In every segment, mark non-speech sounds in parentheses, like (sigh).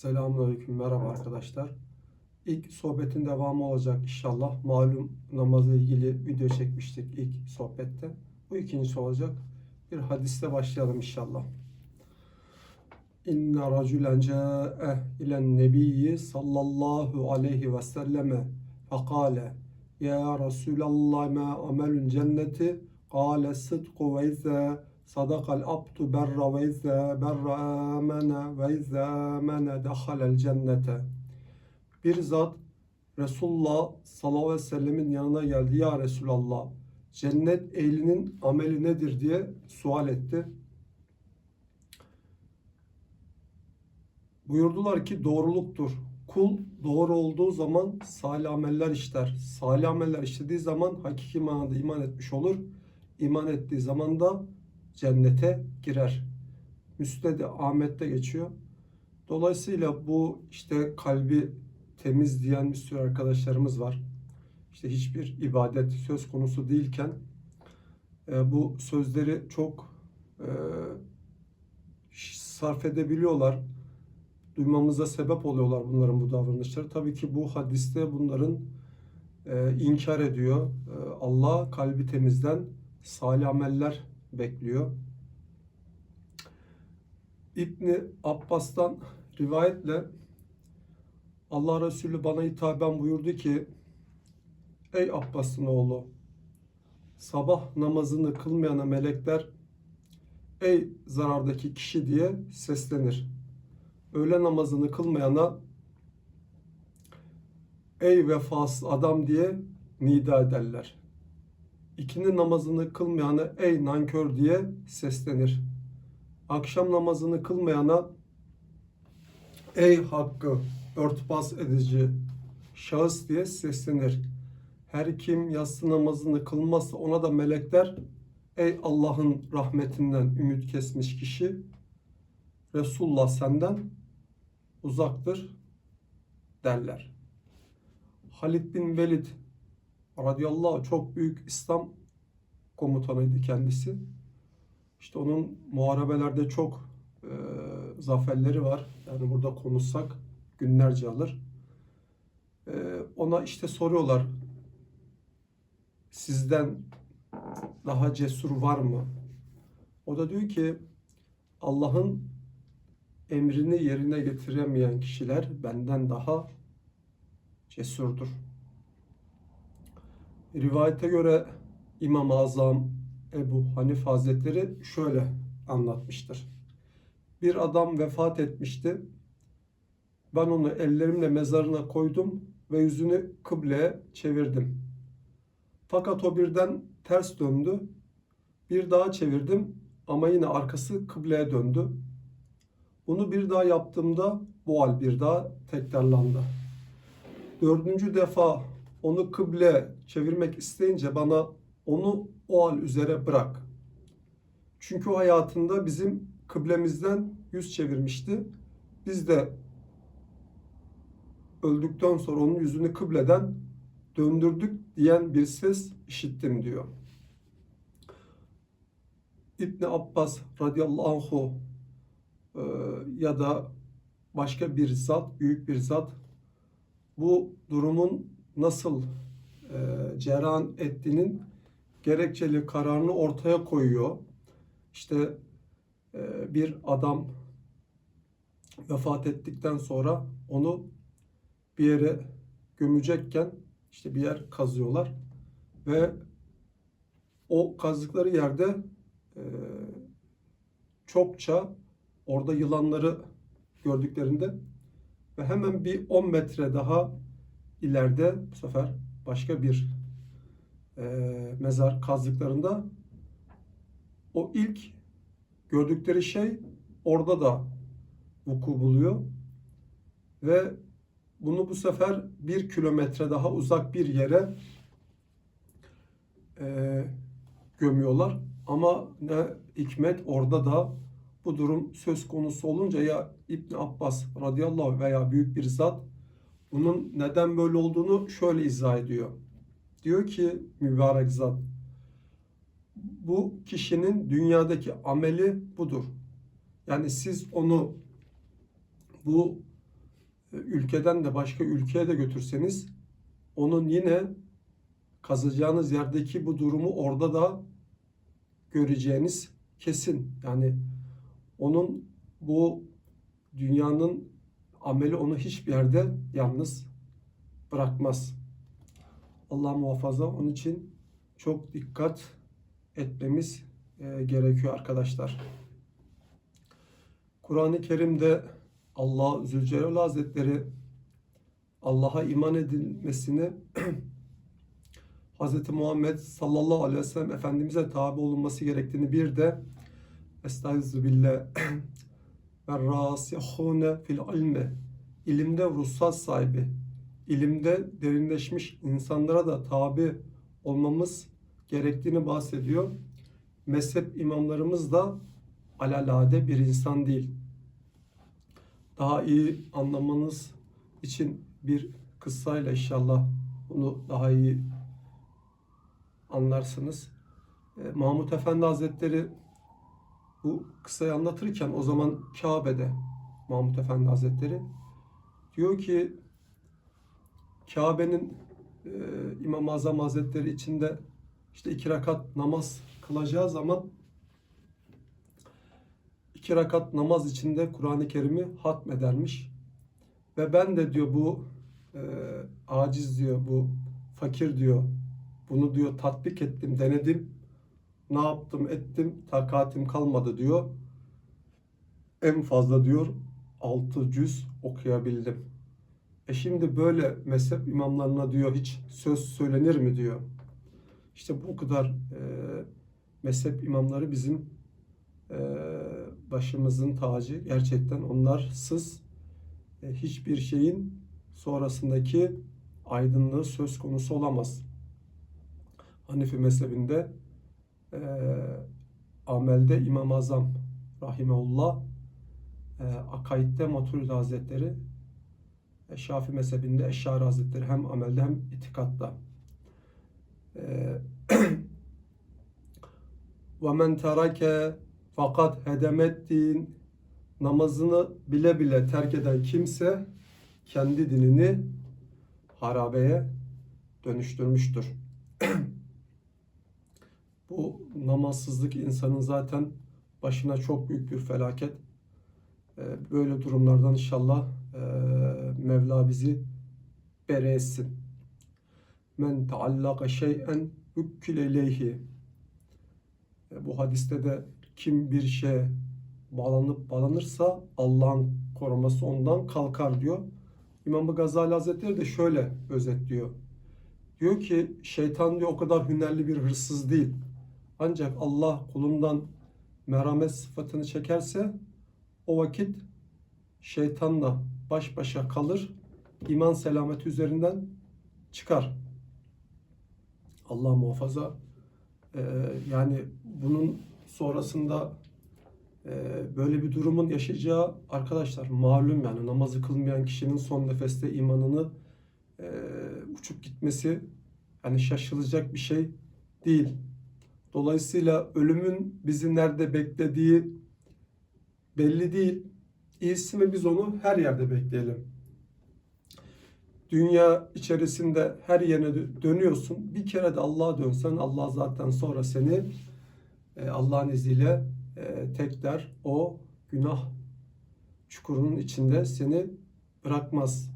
Selamünaleyküm, merhaba arkadaşlar. İlk sohbetin devamı olacak inşallah. Malum namazla ilgili video çekmiştik ilk sohbette. Bu ikincisi olacak. Bir hadiste başlayalım inşallah. İnne racülen câe ilen nebiyyi sallallahu aleyhi ve selleme fekale Ya Resulallah ma amelün cenneti Kale sıdku ve izâ sadakal abdu berra ve izâ berra amene ve izâ amene dehalel cennete Bir zat Resulullah sallallahu aleyhi ve sellemin yanına geldi. Ya Resulallah cennet ehlinin ameli nedir diye sual etti. Buyurdular ki doğruluktur. Kul doğru olduğu zaman salih ameller işler. Salih ameller işlediği zaman hakiki manada iman etmiş olur. İman ettiği zaman da cennete girer. Müsned Ahmet'te geçiyor. Dolayısıyla bu işte kalbi temiz diyen bir sürü arkadaşlarımız var. İşte hiçbir ibadet söz konusu değilken e, bu sözleri çok e, sarf edebiliyorlar duymamıza sebep oluyorlar bunların bu davranışları. Tabii ki bu hadiste bunların e, inkar ediyor. E, Allah kalbi temizden salih ameller bekliyor. İbni Abbas'tan rivayetle Allah Resulü bana hitaben buyurdu ki Ey Abbas'ın oğlu sabah namazını kılmayana melekler ey zarardaki kişi diye seslenir öğle namazını kılmayana ey vefasız adam diye nida ederler. İkindi namazını kılmayana ey nankör diye seslenir. Akşam namazını kılmayana ey hakkı örtbas edici şahıs diye seslenir. Her kim yatsı namazını kılmazsa ona da melekler ey Allah'ın rahmetinden ümit kesmiş kişi Resulullah senden uzaktır derler. Halid bin Velid radıyallahu çok büyük İslam komutanıydı kendisi. İşte onun muharebelerde çok e, zaferleri var. Yani burada konuşsak günlerce alır. E, ona işte soruyorlar sizden daha cesur var mı? O da diyor ki Allah'ın emrini yerine getiremeyen kişiler benden daha cesurdur. Rivayete göre İmam-ı Azam Ebu Hanif Hazretleri şöyle anlatmıştır. Bir adam vefat etmişti. Ben onu ellerimle mezarına koydum ve yüzünü kıbleye çevirdim. Fakat o birden ters döndü. Bir daha çevirdim ama yine arkası kıbleye döndü. Bunu bir daha yaptığımda bu hal bir daha tekrarlandı. Dördüncü defa onu kıble çevirmek isteyince bana onu o hal üzere bırak. Çünkü o hayatında bizim kıblemizden yüz çevirmişti. Biz de öldükten sonra onun yüzünü kıbleden döndürdük diyen bir ses işittim diyor. İbni Abbas radıyallahu anhu e, ya da başka bir zat, büyük bir zat bu durumun nasıl e, cereyan ettiğinin gerekçeli kararını ortaya koyuyor. İşte e, bir adam vefat ettikten sonra onu bir yere gömecekken işte bir yer kazıyorlar ve o kazdıkları yerde e, çokça orada yılanları gördüklerinde ve hemen bir 10 metre daha ileride bu sefer başka bir e, mezar kazdıklarında o ilk gördükleri şey orada da vuku buluyor ve bunu bu sefer bir kilometre daha uzak bir yere e, gömüyorlar. Ama ne hikmet orada da bu durum söz konusu olunca ya İbn Abbas radıyallahu veya büyük bir zat bunun neden böyle olduğunu şöyle izah ediyor. Diyor ki mübarek zat bu kişinin dünyadaki ameli budur. Yani siz onu bu e, ülkeden de başka ülkeye de götürseniz onun yine kazacağınız yerdeki bu durumu orada da göreceğiniz kesin. Yani onun bu dünyanın ameli onu hiçbir yerde yalnız bırakmaz. Allah muhafaza onun için çok dikkat etmemiz e, gerekiyor arkadaşlar. Kur'an-ı Kerim'de Allah Zülcelal Hazretleri Allah'a iman edilmesini (clears throat) Hz. Muhammed sallallahu aleyhi ve sellem Efendimiz'e tabi olunması gerektiğini bir de Estaizu billah ve (clears throat) rasihune fil ilmi ilimde ruhsat sahibi ilimde derinleşmiş insanlara da tabi olmamız gerektiğini bahsediyor. Mezhep imamlarımız da alalade bir insan değil. Daha iyi anlamanız için bir kıssayla inşallah bunu daha iyi anlarsınız. E, Mahmut Efendi Hazretleri bu kıssayı anlatırken o zaman Kabe'de Mahmut Efendi Hazretleri diyor ki Kabe'nin e, İmam-ı Azam Hazretleri içinde işte iki rakat namaz kılacağı zaman iki rakat namaz içinde Kur'an-ı Kerim'i hatmedermiş. Ve ben de diyor bu e, aciz diyor, bu fakir diyor, bunu diyor tatbik ettim, denedim. Ne yaptım, ettim, takatim kalmadı diyor. En fazla diyor 6 cüz okuyabildim. E şimdi böyle mezhep imamlarına diyor hiç söz söylenir mi diyor. İşte bu kadar e, mezhep imamları bizim e, başımızın tacı. Gerçekten onlarsız e, hiçbir şeyin sonrasındaki aydınlığı söz konusu olamaz. Hanefi mezhebinde e, amelde İmam-ı Azam Rahimeullah e, Akaid'de Maturidi Hazretleri Şafi mezhebinde Eşşari Hazretleri hem amelde hem itikatta. Ee, (clears throat) Ve men terake fakat hedemettin namazını bile bile terk eden kimse kendi dinini harabeye dönüştürmüştür. (clears throat) Bu namazsızlık insanın zaten başına çok büyük bir felaket. Ee, böyle durumlardan inşallah ee, Mevla bizi bere etsin. Men taallaka şey'en ükkile ileyhi. E, Bu hadiste de kim bir şeye bağlanıp bağlanırsa Allah'ın koruması ondan kalkar diyor. İmam Gazali Hazretleri de şöyle özetliyor. Diyor ki şeytan diyor o kadar hünerli bir hırsız değil. Ancak Allah kulundan merhamet sıfatını çekerse o vakit şeytanla baş başa kalır. iman selameti üzerinden çıkar. Allah muhafaza. Ee, yani bunun sonrasında e, böyle bir durumun yaşayacağı arkadaşlar malum yani namazı kılmayan kişinin son nefeste imanını e, uçup gitmesi yani şaşılacak bir şey değil. Dolayısıyla ölümün bizi nerede beklediği belli değil. İyisi mi biz onu her yerde bekleyelim. Dünya içerisinde her yerine dö- dönüyorsun. Bir kere de Allah'a dönsen Allah zaten sonra seni e, Allah'ın izniyle e, tekrar o günah çukurunun içinde seni bırakmaz.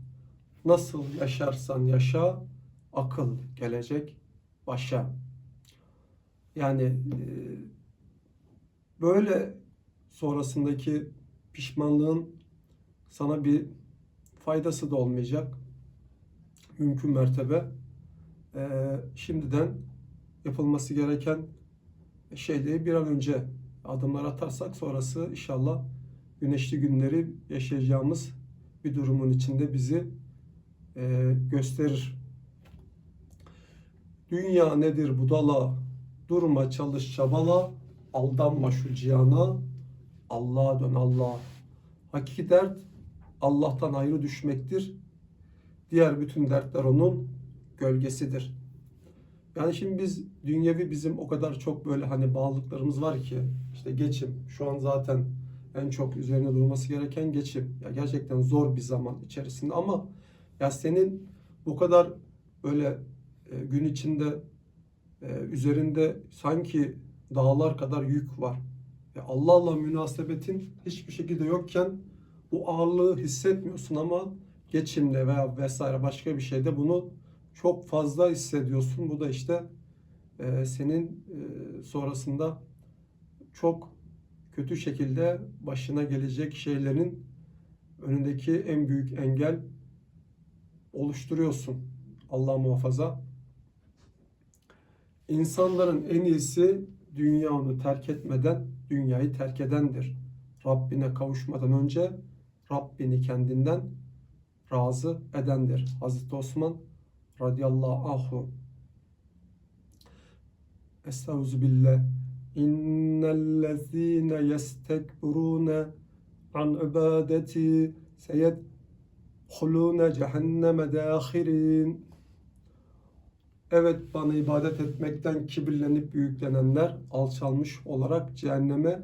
Nasıl yaşarsan yaşa akıl gelecek başa. Yani e, böyle sonrasındaki pişmanlığın sana bir faydası da olmayacak. Mümkün mertebe e, şimdiden yapılması gereken şeyleri bir an önce adımlar atarsak sonrası inşallah güneşli günleri yaşayacağımız bir durumun içinde bizi e, gösterir. Dünya nedir budala, durma çalış çabala, aldanma şu cihana, Allah'a dön Allah. Hakiki dert Allah'tan ayrı düşmektir. Diğer bütün dertler onun gölgesidir. Yani şimdi biz dünyevi bizim o kadar çok böyle hani bağlılıklarımız var ki işte geçim şu an zaten en çok üzerine durması gereken geçim. Ya gerçekten zor bir zaman içerisinde ama ya senin bu kadar böyle e, gün içinde e, üzerinde sanki dağlar kadar yük var. Ve Allah'la münasebetin hiçbir şekilde yokken bu ağırlığı hissetmiyorsun ama geçimle veya vesaire başka bir şeyde bunu çok fazla hissediyorsun. Bu da işte e, senin e, sonrasında çok kötü şekilde başına gelecek şeylerin önündeki en büyük engel oluşturuyorsun. Allah muhafaza. İnsanların en iyisi dünya onu terk etmeden dünyayı terk edendir. Rabbine kavuşmadan önce Rabbini kendinden razı edendir. Hazreti Osman radıyallahu anhu. Estaizu billah. İnnellezîne yestekbirûne an ibadeti seyedhulûne cehenneme dâhirin. Evet bana ibadet etmekten kibirlenip büyüklenenler alçalmış olarak cehenneme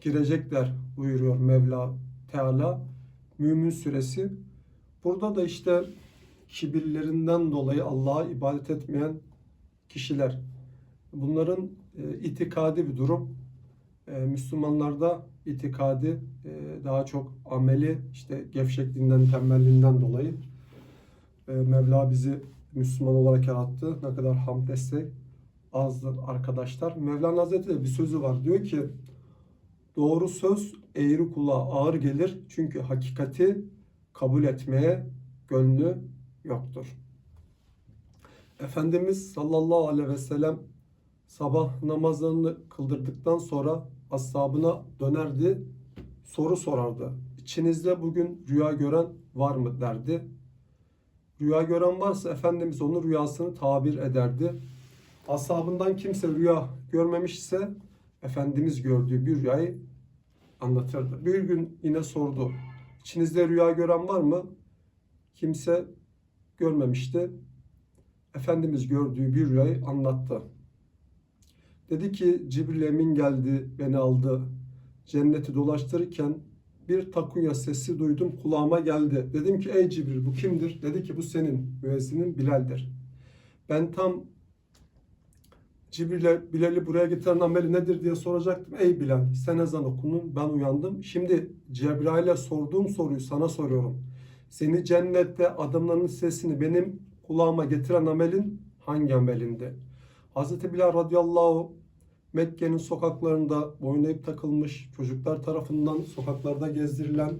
girecekler buyuruyor Mevla Teala. Mümin suresi. Burada da işte kibirlerinden dolayı Allah'a ibadet etmeyen kişiler. Bunların e, itikadi bir durum. E, Müslümanlarda itikadi e, daha çok ameli işte gevşekliğinden, tembelliğinden dolayı Mevla bizi Müslüman olarak yarattı. Ne kadar hamd etsek azdır arkadaşlar. Mevlana Hazretleri bir sözü var. Diyor ki doğru söz eğri kulağa ağır gelir. Çünkü hakikati kabul etmeye gönlü yoktur. Efendimiz sallallahu aleyhi ve sellem sabah namazlarını kıldırdıktan sonra ashabına dönerdi, soru sorardı. İçinizde bugün rüya gören var mı derdi. Rüya gören varsa Efendimiz onun rüyasını tabir ederdi. Ashabından kimse rüya görmemişse Efendimiz gördüğü bir rüyayı anlatırdı. Bir gün yine sordu. İçinizde rüya gören var mı? Kimse görmemişti. Efendimiz gördüğü bir rüyayı anlattı. Dedi ki Cibril Emin geldi beni aldı. Cenneti dolaştırırken bir takunya sesi duydum kulağıma geldi. Dedim ki ey Cibril bu kimdir? Dedi ki bu senin müezzinin Bilal'dir. Ben tam Cibril'e Bilal'i buraya getiren ameli nedir diye soracaktım. Ey Bilal sen ezan okunun ben uyandım. Şimdi Cebrail'e sorduğum soruyu sana soruyorum. Seni cennette adımlarının sesini benim kulağıma getiren amelin hangi amelindi? Hazreti Bilal radıyallahu Mekke'nin sokaklarında boyuna ip takılmış çocuklar tarafından sokaklarda gezdirilen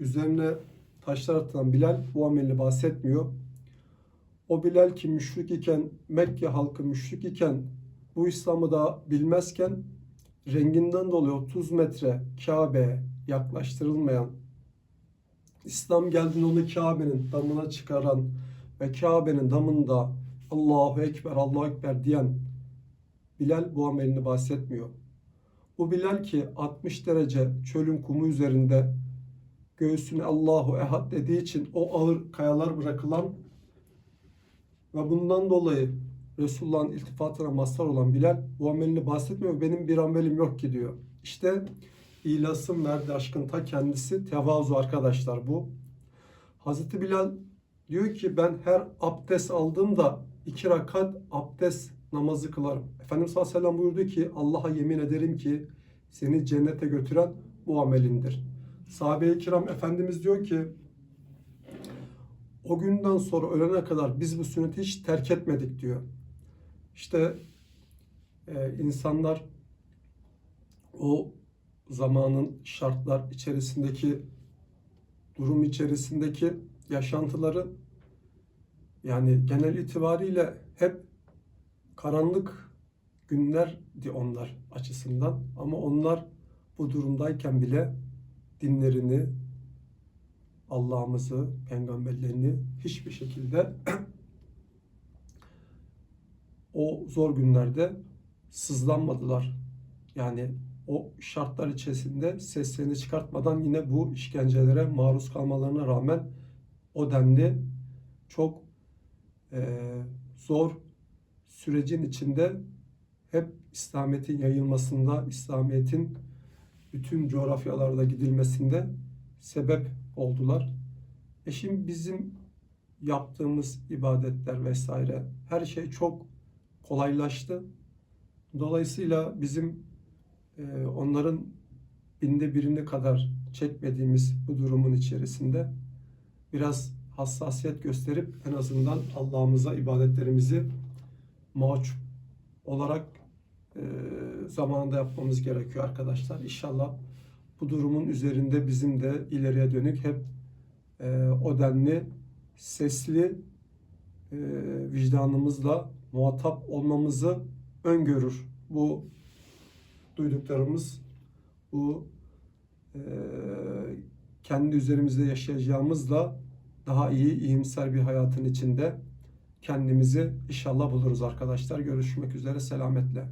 üzerine taşlar atılan Bilal bu amelini bahsetmiyor. O Bilal ki müşrik iken, Mekke halkı müşrik iken, bu İslam'ı da bilmezken renginden dolayı 30 metre Kabe'ye yaklaştırılmayan, İslam geldiğinde onu Kabe'nin damına çıkaran ve Kabe'nin damında Allahu Ekber, Allahu Ekber diyen Bilal bu amelini bahsetmiyor. Bu Bilal ki 60 derece çölün kumu üzerinde göğsüne Allahu Ehad dediği için o ağır kayalar bırakılan ve bundan dolayı Resulullah'ın iltifatına mazhar olan Bilal bu amelini bahsetmiyor. Benim bir amelim yok ki diyor. İşte İlas'ın verdiği aşkın ta kendisi tevazu arkadaşlar bu. Hazreti Bilal diyor ki ben her abdest aldığımda iki rakat abdest namazı kılarım. Efendimiz sallallahu aleyhi ve sellem buyurdu ki Allah'a yemin ederim ki seni cennete götüren bu amelindir. Sahabe-i kiram Efendimiz diyor ki o günden sonra ölene kadar biz bu sünneti hiç terk etmedik diyor. İşte e, insanlar o zamanın şartlar içerisindeki durum içerisindeki yaşantıları yani genel itibariyle hep karanlık günlerdi onlar açısından ama onlar bu durumdayken bile dinlerini, Allah'ımızı, peygamberlerini hiçbir şekilde (clears throat) o zor günlerde sızlanmadılar. Yani o şartlar içerisinde seslerini çıkartmadan yine bu işkencelere maruz kalmalarına rağmen o denli çok e, zor sürecin içinde hep İslamiyet'in yayılmasında, İslamiyet'in bütün coğrafyalarda gidilmesinde sebep oldular. E şimdi bizim yaptığımız ibadetler vesaire her şey çok kolaylaştı. Dolayısıyla bizim e, onların binde birini kadar çekmediğimiz bu durumun içerisinde biraz hassasiyet gösterip en azından Allah'ımıza ibadetlerimizi mahcup olarak e, zamanında yapmamız gerekiyor arkadaşlar. İnşallah bu durumun üzerinde bizim de ileriye dönük hep e, o denli sesli e, vicdanımızla muhatap olmamızı öngörür. Bu duyduklarımız, bu e, kendi üzerimizde yaşayacağımızla daha iyi, iyimser bir hayatın içinde kendimizi inşallah buluruz arkadaşlar. Görüşmek üzere, selametle.